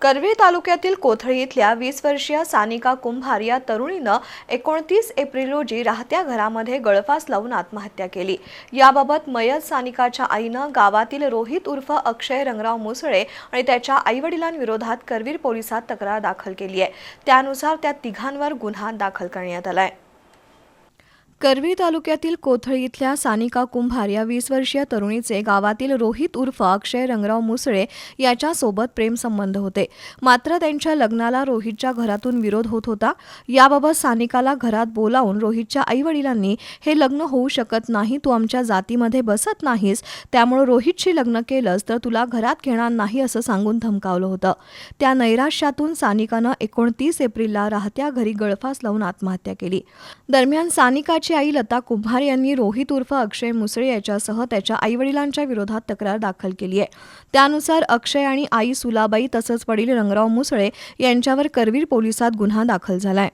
करवीर तालुक्यातील कोथळी इथल्या वीस वर्षीय सानिका कुंभार या तरुणीनं एकोणतीस एप्रिल रोजी राहत्या घरामध्ये गळफास लावून आत्महत्या केली. याबाबत मयत सानिकाच्या आईनं गावातील रोहित उर्फ अक्षय रंगराव मुसळे आणि त्याच्या आईवडिलांविरोधात करवीर पोलिसात तक्रार दाखल केली आहे. त्यानुसार त्या तिघांवर गुन्हा दाखल करण्यात आलाय. करवी तालुक्यातील कोथळी इथल्या सानिका कुंभार या वीस वर्षीय तरुणीचे गावातील रोहित उर्फ अक्षय रंगराव मुसळे याच्यासोबत प्रेमसंबंध होते. मात्र त्यांच्या लग्नाला रोहितच्या घरातून विरोध होत होता. याबाबत सानिकाला घरात बोलावून रोहितच्या आईवडिलांनी हे लग्न होऊ शकत नाही तू आमच्या जातीमध्ये बसत नाहीस. त्यामुळे रोहितशी लग्न केलंस तर तुला घरात घेणार नाही असं सांगून धमकावलं होतं. त्या नैराश्यातून सानिकानं एकोणतीस एप्रिलला राहत्या घरी गळफास लावून आत्महत्या केली. दरम्यान सानिकाची आई लता कुंभार यांनी रोहित उर्फ अक्षय मुसळे याच्यासह त्याच्या आईवडिलांच्या विरोधात तक्रार दाखल केली आहे. त्यानुसार अक्षय आणि आई सुलाबाई तसंच वडील रंगराव मुसळे यांच्यावर करवीर पोलिसात गुन्हा दाखल झालाय.